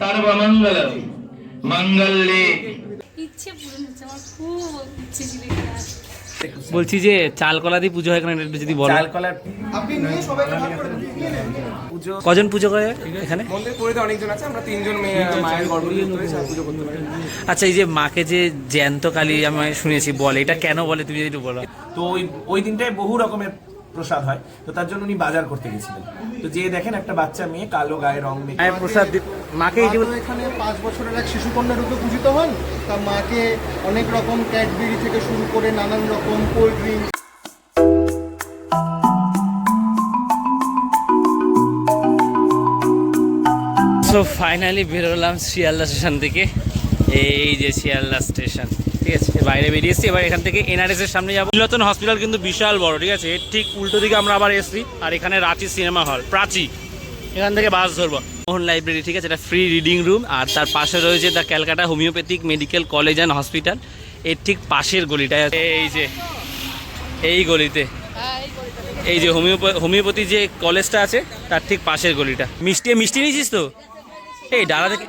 সর্বমঙ্গল মঙ্গলে ইচ্ছে পূরণ হচ্ছে আমার খুব ইচ্ছে ছিল বলছি যে চাল কলা দিয়ে পুজো হয় কেন এটা যদি বলো। চাল কলার আপনি নিয়ে সবাইকে ভাগ করে পুজো কজন পুজো করে এখানে? মন্দির পুরীতে অনেকজন আছে আমরা তিনজন মেয়ে মায়ের পুজো করতে পারি আচ্ছা এই যে মাকে যে জ্যান্ত কালী আমি শুনেছি বলে এটা কেন বলে তুমি যদি বলো। তো ওই ওই দিনটায় বহু রকমের প্রসাদ হয় তো তার জন্য উনি বাজার করতে গেছিলেন। তো যে দেখেন একটা বাচ্চা মেয়ে কালো গায়ে রং মেখে মায়ের প্রসাদ মাকে যে এখানে পাঁচ বছরের এক শিশুকন্যা রূপে পূজিত হন। তা মাকে অনেক রকম ক্যাডবেরি থেকে শুরু করে নানান রকম কোল্ড ড্রিঙ্ক সো ফাইনালি বেরোলাম শিয়ালদা স্টেশন থেকে। এই যে শিয়ালদা স্টেশন। ঠিক আছে বাইরে বেরিয়ে এসেছি, এবার এখান থেকে এনআরএস এর সামনে যাব। নীলতন হসপিটাল কিন্তু বিশাল বড়, ঠিক আছে? এর ঠিক উল্টো দিকে আমরা আবার এসছি, আর এখানে রাঁচি সিনেমা হল প্রাচী এখান থেকে বাস ধরবো। মোহন লাইব্রেরি ঠিক আছে? এটা ফ্রি রিডিং রুম আর তার পাশে রয়েছে the Calcutta homeopathic medical college and hospital এর ঠিক পাশের গলিটায় আছে। এই যে, এই গলিতে। এই যে হোমিওপ্যাথি যে কলেজটা আছে, তার ঠিক পাশের গলিটা। মিষ্টি মিষ্টি নিয়েছিস তো? এই ডালা থেকে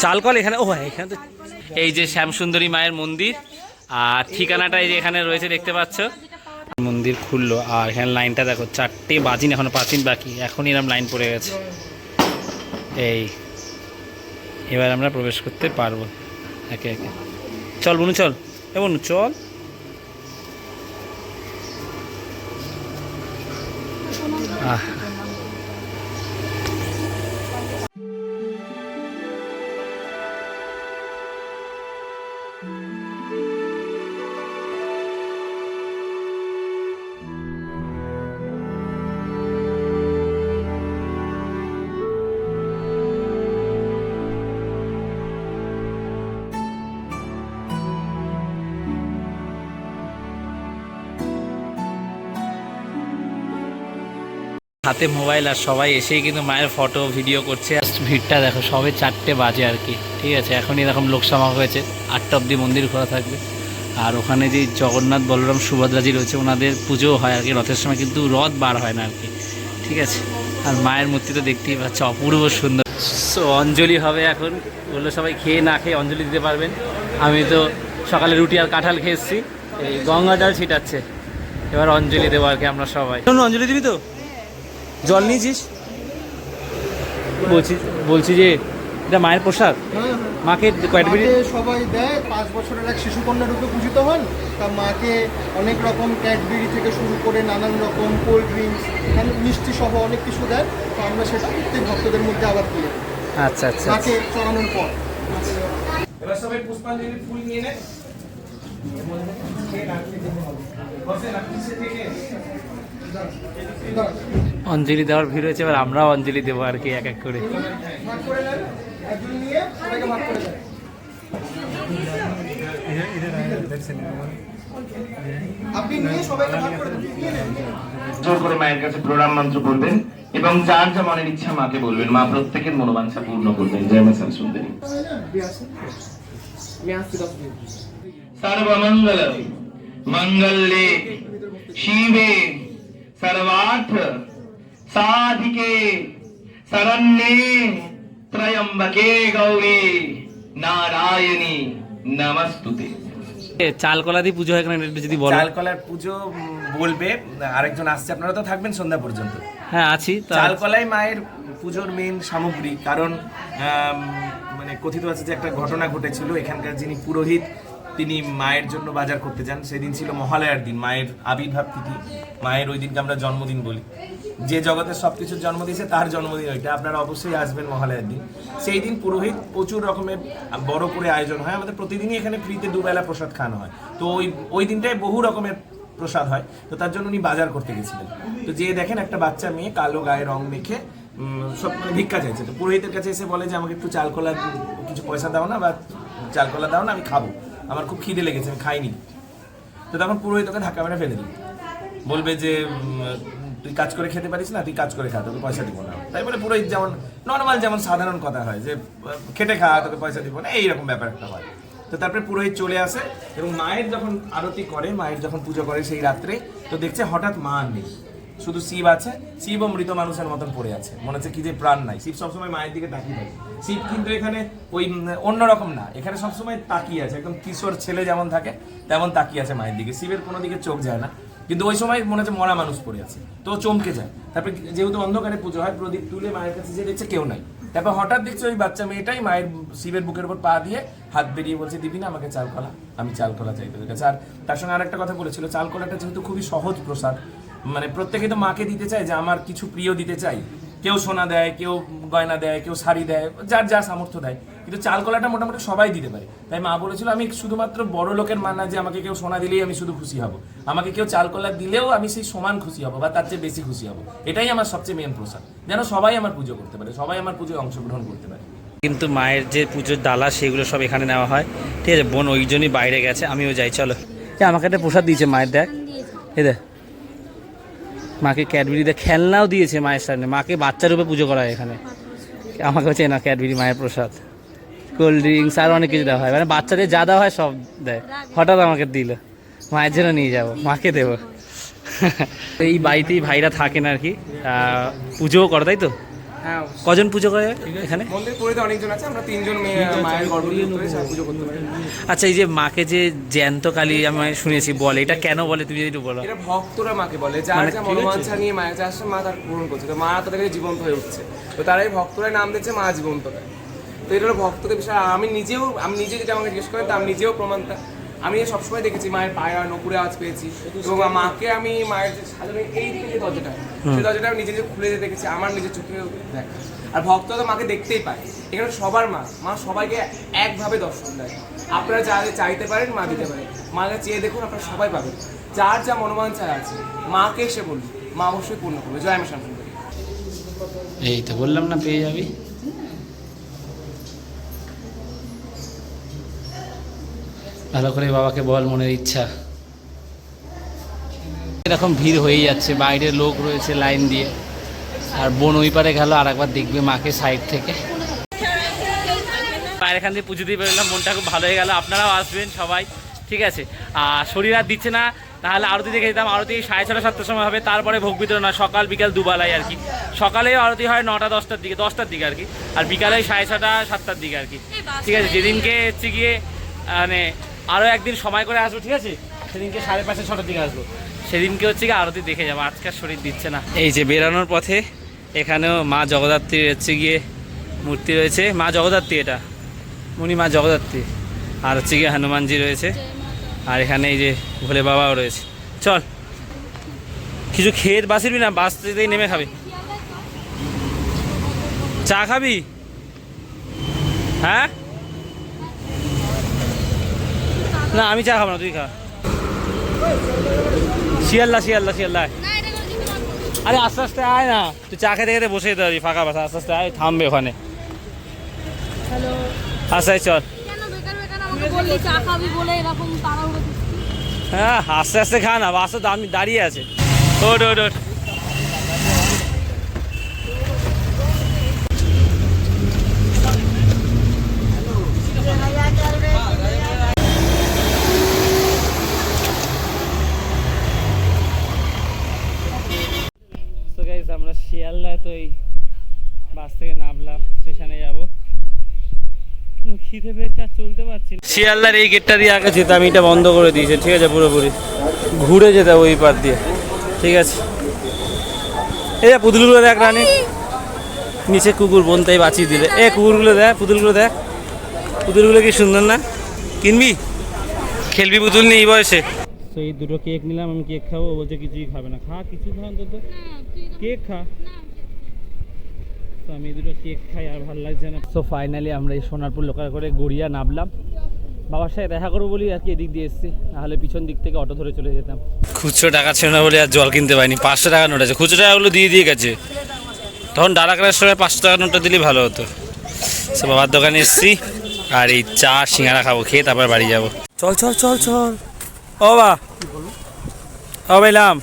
চাল কল এখানে, ও এখানে তো এই যে শ্যামসুন্দরী মায়ের মন্দির, আর ঠিকানাটা এই যে এখানে রয়েছে, দেখতে পাচ্ছ? মন্দির খুললো, আর এখানে লাইনটা দেখো, চারটে বাজিন এখনও পাঁচ মিনিট বাকি এখন এরম লাইন পড়ে গেছে। এই, এবার আমরা প্রবেশ করতে পারব, একে একে। চল বনু, চল। এ বনু, চল। আহ হাতে মোবাইল আর সবাই এসেই কিন্তু মায়ের ফটো ভিডিও করছে। ভিড়টা দেখো, সবে চারটে বাজে আর কি। ঠিক আছে, এখন এরকম লোক সমাগম হয়েছে। আটটা অবধি মন্দির খোলা থাকবে। আর ওখানে যে জগন্নাথ বলরাম সুভদ্রাজি রয়েছে, ওনাদের পুজোও হয় আর কি। রথের সময় কিন্তু রথ বার হয় না আর কি। ঠিক আছে? আর মায়ের মূর্তি তো দেখতেই পাচ্ছ, অপূর্ব সুন্দর। সো অঞ্জলি হবে এখন। বলল সবাই খেয়ে না খেয়ে অঞ্জলি দিতে পারবেন। আমি তো সকালে রুটি আর কাঁঠাল খেয়ে এসেছি। এই গঙ্গা জল ছিটাচ্ছে। এবার অঞ্জলি দেবো আর কি আমরা সবাই। অঞ্জলি দিবি তো? জল নিয়েছিস? বলছি বলছি যে এটা মায়ের প্রসাদ? হ্যাঁ মাকে ক্যাডবেরি সবাই দেয় পাঁচ বছরের এক শিশুকন্যা রূপে পূজিত হন। তা মাকে অনেক রকম ক্যাডবেরি থেকে শুরু করে নানান রকম কোল্ড ড্রিঙ্কস মিষ্টি সহ অনেক কিছু দেয়। তো আমরা সেটা প্রত্যেক ভক্তদের মধ্যে আবার তুলে দিই। আচ্ছা আচ্ছা। মাকে চড়ানোর পর। এবার সবাই পুষ্পাঞ্জলি ফুল নিয়ে নেন বসেন আপনি সে থেকে? অঞ্জলি দেওয়ার ভিড় হয়েছে এবার আমরাও অঞ্জলি দেবো আর কি এক এক করে। ভাগ করে নেন একজন নিয়ে সবাইকে ভাগ করে দেন আপনি নিয়ে সবাইকে ভাগ করে দিন। নিয়ে নেন নিয়ে নেন। জোর করে মায়ের কাছে প্রণাম মন্ত্র করবেন এবং যার যা মনের ইচ্ছা মাকে বলবেন মা প্রত্যেকের মনোবাঞ্ছা পূর্ণ করবেন। জয় মা সুন্দরী সর্বমঙ্গল মঙ্গলে শিবে সর্বার্থ সাধিকে শরণ্যে ত্রয়ম্বকে গৌরী নারায়ণী নমস্তুতে এ, চাল কলা দিয়ে পুজো হয় যদি বলো? চাল কলার পুজো বলবে আরেকজন আসছে আপনারা তো থাকবেন সন্ধ্যা পর্যন্ত। হ্যাঁ আছি তো চাল কলাই মায়ের পুজোর মেন সামগ্রী কারণ মানে কথিত আছে যে একটা ঘটনা ঘটেছিল এখানকার যিনি পুরোহিত তিনি মায়ের জন্য বাজার করতে যান। সেদিন ছিল মহালয়ার দিন, মায়ের আবির্ভাব তিথি। মায়ের ওই দিনকে আমরা জন্মদিন বলি। যে জগতের সব কিছুর জন্ম দিয়েছে, তার জন্মদিন ওইটা। আপনারা অবশ্যই আসবেন মহালয়ার দিন। সেই দিন পুরোহিত প্রচুর রকমের বড় করে আয়োজন হয়। আমাদের প্রতিদিনই এখানে ফ্রিতে দুবেলা প্রসাদ খাওয়ানো হয়। তো ওই ওই দিনটায় বহু রকমের প্রসাদ হয়। তো তার জন্য উনি বাজার করতে গেছিলেন। তো যে দেখেন একটা বাচ্চা মেয়ে কালো গায়ে রং মেখে সব মানে ভিক্ষা চাইছে। তো পুরোহিতের কাছে এসে বলে যে, আমাকে একটু চাল কলা, কিছু পয়সা দাও না বা চাল কলা দাও না, আমি খাব। আমার খুব খিদে লেগেছে, আমি খাইনি। তো তখন পুরোহিত ওকে ধাক্কা মেরে ফেলে দিবে বলবে যে তুই কাজ করে খেতে পারিস না, তুই কাজ করে খা, তোকে পয়সা দিব না। তাই বলে পুরোহিত যেমন নর্মাল যেমন সাধারণ কথা হয় যে খেটে খা, তোকে পয়সা দিব না এইরকম ব্যাপার একটা হয়। তো তারপরে পুরোহিত চলে আসে এবং মায়ের যখন আরতি করে, মায়ের যখন পুজো করে সেই রাত্রে, তো দেখছে হঠাৎ মা নেই। শুধু শিব আছে, শিব ও মৃত মানুষের মতন পড়ে আছে। মনে হচ্ছে কি যে প্রাণ নাই। শিব সবসময় মায়ের দিকে তাকিয়ে থাকে। শিব কিন্তু এখানে ওই অন্যরকম না। এখানে সবসময় তাকিয়ে আছে। একদম কিশোর ছেলে যেমন থাকে, তেমন তাকিয়ে আছে মায়ের দিকে। শিবের কোনো দিকে চোখ যায় না। কিন্তু ওই সময় মনে হচ্ছে মরা মানুষ পড়ে আছে। তো চমকে যায়। তারপরে যেহেতু অন্ধকারে পুজো হয়, প্রদীপ তুলে মায়ের কাছে যে দেখছে কেউ নাই। তারপর হঠাৎ দেখছে ওই বাচ্চা মেয়েটাই মায়ের শিবের বুকের উপর পা দিয়ে হাত বেরিয়ে বলছে দিবি না, আমাকে চাল কলা। আমি চাল কলা চাই তোদের কাছে। আর তার সঙ্গে আরেকটা কথা বলেছিল, চাল কলাটা যেহেতু খুবই সহজ প্রসাদ মানে প্রত্যেকে তো মাকে দিতে চায় যে আমার কিছু প্রিয় দিতে চাই। কেউ সোনা দেয় কেউ গয়না দেয় কেউ শাড়ি দেয় যার যা সামর্থ্য দেয়। কিন্তু চাল কলাটা মোটামুটি সবাই দিতে পারে। তাই মা বলেছিল আমি শুধুমাত্র বড় লোকের মানা যে আমাকে কেউ সোনা দিলেই আমি শুধু খুশি হব। আমাকে কেউ চাল কলা দিলেও আমি সেই সমান খুশি হব বা তার চেয়ে বেশি খুশি হব। এটাই আমার সবচেয়ে মেন প্রসাদ। যেন সবাই আমার পুজো করতে পারে সবাই আমার পুজোয় অংশগ্রহণ করতে পারে। কিন্তু মায়ের যে পুজোর ডালা সেগুলো সব এখানে নেওয়া হয়। ঠিক আছে বোন ওই জন্যই বাইরে গেছে আমিও যাই চলো। আমাকে একটা প্রসাদ দিয়েছে মায়ের দেখ। এ দেখ। মাকে ক্যাডবেরিতে খেলনাও দিয়েছে মায়ের সামনে। মাকে বাচ্চা রূপে পুজো করা হয় এখানে। আমাকে হচ্ছে না ক্যাডবেরি, মায়ের প্রসাদ। কোল্ড ড্রিঙ্কস আরও অনেক কিছু দেওয়া হয়। মানে বাচ্চাদের যা দেওয়া হয় সব দেয়। হঠাৎ আমাকে দিল। মায়ের জন্য নিয়ে যাব। মাকে দেব। এই বাড়িতেই ভাইরা থাকেন আর কি। পুজোও করে, তাই তো? হ্যাঁ কজন পুজো করে এখানে? মন্দির পুরীতে অনেকজন আছে আমরা তিনজন মেয়ে মায়ের গর্ভগৃহ পুজো করতে পারি। আচ্ছা এই যে মাকে যে জ্যান্ত কালী আমি শুনেছি বলে এটা কেন বলে? তুমি যদি একটু বলো। এটা ভক্তরা মাকে বলে যার মানে যা মনোবাঞ্ছা নিয়ে মায়ের আসছে মা তার পূরণ করছে। তো মা তাদের কাছে জীবন্ত হয়ে উঠছে। তো তারাই ভক্তরাই নাম দিচ্ছে মা জীবন্ত। তো এটা হলো ভক্তদের বিষয়। আমি নিজেও আমি নিজে যেটা আমাকে জিজ্ঞেস করেন তা আমি নিজেও প্রমাণটা আমি সবসময় দেখেছি মায়ের পায়ে আর নকুরে আওয়াজ পেয়েছি। এবং মাকে আমি মায়ের যে সাজানো এই যে দরজাটা সেই দরজাটা আমি নিজে নিজে খুলে যেতে দেখেছি আমার নিজের চোখে দেখা। আর ভক্ত তো মাকে দেখতেই পায়। এখানে সবার মা মা সবাইকে একভাবে দর্শন দেয়। আপনারা যা চাইতে পারেন মা দিতে পারে মাকে চেয়ে দেখুন আপনারা সবাই পাবেন। যার যা মনোবাঞ্ছা আছে মাকে এসে বলুন মা অবশ্যই পূর্ণ করবে। জয় মা শান্তী এই তো বললাম না পেয়ে যাবি। ভালো করে বাবাকে বল মনের ইচ্ছা। এরকম ভিড় হয়েই যাচ্ছে বাইরে লোক রয়েছে লাইন দিয়ে। আর বোন ওই পারে গেল আর একবার দেখবে মাকে সাইড থেকে। বাইরে এখান দিয়ে পুজো দিয়ে বেরোলাম মনটা খুব ভালো হয়ে গেল। আপনারাও আসবেন সবাই ঠিক আছে? আর শরীর আর দিচ্ছে না তাহলে আরতি দেখে যেতাম আরতি সাড়ে ছটা সাতটার সময় হবে তারপরে ভোগ বিতরণ হয় সকাল বিকাল দুবেলায় আর কি। সকালেও আরতি হয় নটা দশটার দিকে দশটার দিকে আর কি। আর বিকালে সাড়ে ছটা সাতটার দিকে আর কি। ঠিক আছে যেদিনকে হচ্ছে গিয়ে মানে আরও একদিন সময় করে আসব, ঠিক আছে? সেদিনকে সাড়ে পাঁচটা ছটার দিকে আসব। সেদিনকে হচ্ছে গিয়ে আরতি দেখে যাব আজকাল শরীর দিচ্ছে না। এই যে বেরানোর পথে, এখানেও মা জগদ্ধাত্রীর হচ্ছে গিয়ে মূর্তি রয়েছে। মা জগদ্ধাত্রী এটা? মুনি মা জগদ্ধাত্রী। আর হচ্ছে গিয়ে হনুমানজি রয়েছে। আর এখানে এই যে ভোলে বাবাও রয়েছে। চল। কিছু খেয়ে বাসিরবি না, বাস থেকেই নেমে খাবি। চা খাবি? হ্যাঁ? না, আমি চা খাব না, তুই খা শিয়াল্লা শিয়াল্লা শিয়াল্লা। আরে আস্তে আস্তে আয় না, তুই চা খেতে খেতে বসে যেতে পারবি, ফাঁকা বাসা, আস্তে আস্তে আয়, থামবে ওখানে আচ্ছা চল? হ্যাঁ আস্তে আস্তে খা না, বাসে দামি দাঁড়িয়ে আছে ওট ওট ওট তো গাইজ আমরা শিয়ালদা তো এই বাস থেকে নামলাম স্টেশনে যাব খিদে পেয়েছে আর চলতে পারছি না শিয়ালদার এই গেটটা দিয়ে আগে যেতাম এটা বন্ধ করে দিয়েছে ঠিক আছে পুরোপুরি। ঘুরে যেতে ওই পার দিয়ে ঠিক আছে। এই যে পুতুলগুলো দেখ রানী। নিচে কুকুর বনতেই বাঁচিয়ে দিলে। এ কুকুরগুলো দেখ পুতুলগুলো দেখ। পুতুলগুলো কি সুন্দর না? কিনবি? খেলবি পুতুল নেই বয়সে। তো এই দুটো কেক নিলাম আমি কেক খাব বলছে কিছুই খাবে না। খা কিছু খা অন্তত কেক খা। না, তো আমি এই দুটো কেক খাই আর ভালো লাগছে না। তো ফাইনালি আমরা এই সোনারপুর লোকাল করে গড়িয়া নামলাম। বাবার সাথে দেখা করব বলি আর কি এদিক দিয়ে এসছি। নাহলে পিছন দিক থেকে অটো ধরে চলে যেতাম। খুচরো টাকা ছিল না বলে আর জল কিনতে পারিনি। পাঁচশো টাকা নোট আছে। খুচরো টাকাগুলো দিয়ে দিয়ে গেছে। তখন ডালাকার সময় পাঁচশো টাকা নোটটা দিলেই ভালো হতো। সে বাবার দোকানে এসছি। আর এই চা সিঙ্গারা খাব খেয়ে তারপর বাড়ি যাব। চল চল চল চল। ও বা। ও বাইলাম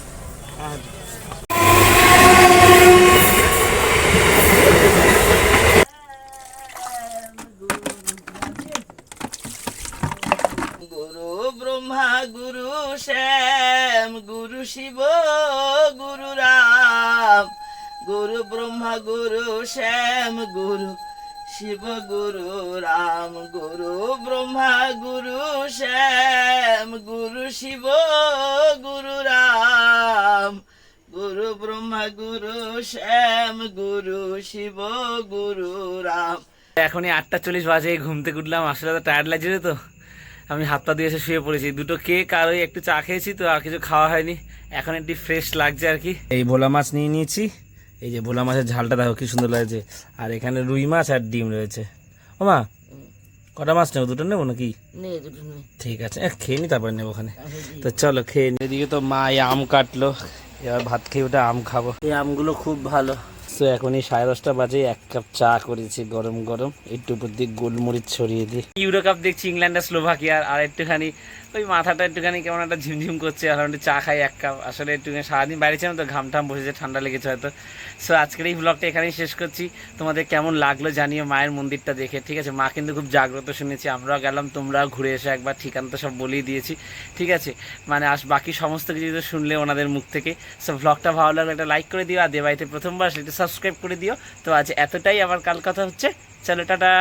গুরু গুরু শিব গুরু রাম ব্রহ্মা, গুরু শ্যাম, গুরু শিব, গুরু রাম। গুরু ব্রহ্মা, গুরু শ্যাম, গুরু শিব, গুরু রাম। গুরু ব্রহ্মা, গুরু শ্যাম, গুরু শিব, গুরু রাম। এখনই আটটা চল্লিশ বাজে, ঘুম থেকে উঠলাম, আসলে তো টায়ার্ড লাগছিল তো। আমি হাত পা দিয়ে এসে শুয়ে পড়েছি। দুটো কেক আর ওই একটু চা খেয়েছি তো আর কিছু খাওয়া হয়নি। এখন একটু ফ্রেশ লাগছে আর কি। এই ভোলা মাছ নিয়ে নিয়েছি। এই যে ভোলা মাছের ঝালটা দেখো কি সুন্দর লাগছে। আর এখানে রুই মাছ আর ডিম রয়েছে। ও মা কটা মাছ নেব? দুটো নেব নাকি? নে ঠিক আছে খেয়ে নি তারপরে নেব ওখানে। তো চলো খেয়ে নি। এদিকে তো মা এই আম কাটলো। এবার ভাত খেয়ে ওটা আম খাব। এই আমগুলো খুব ভালো। তো এখনই সাড়ে দশটা বাজে, এক কাপ চা করেছি গরম গরম। একটু উপর দিয়ে গোলমরিচ ছড়িয়ে দিই। ইউরো কাপ দেখছি, ইংল্যান্ড আর স্লোভাকিয়ার, আর একটুখানি ওই মাথাটা একটুখানি কেমন একটা ঝিমঝিম করছে, আর চা খাই এক কাপ। আসলে একটুখানি সারাদিন বাইরে ছিলাম তো ঘাম টাম বসেছে, ঠান্ডা লেগেছে হয়তো। সো আজকের এই ব্লগটা এখানেই শেষ করছি। তোমাদের কেমন লাগল জানিও মায়ের মন্দিরটা দেখে, ঠিক আছে? মা কিন্তু খুব জাগ্রত শুনেছি, আমরাও গেলাম, তোমরাও ঘুরে এসে, একবার ঠিকানা তো সব বলেই দিয়েছি, ঠিক আছে? মানে আস, বাকি সমস্ত কিছু তো শুনলে ওনাদের মুখ থেকে। সো ব্লগটা ভালো লাগলে একটা লাইক করে দিও, আর দেবাইতে প্রথমবার সেটা সাবস্ক্রাইব করে দিও। তো আজ এতটাই, আবার কাল কথা হচ্ছে। চলো, টাটা!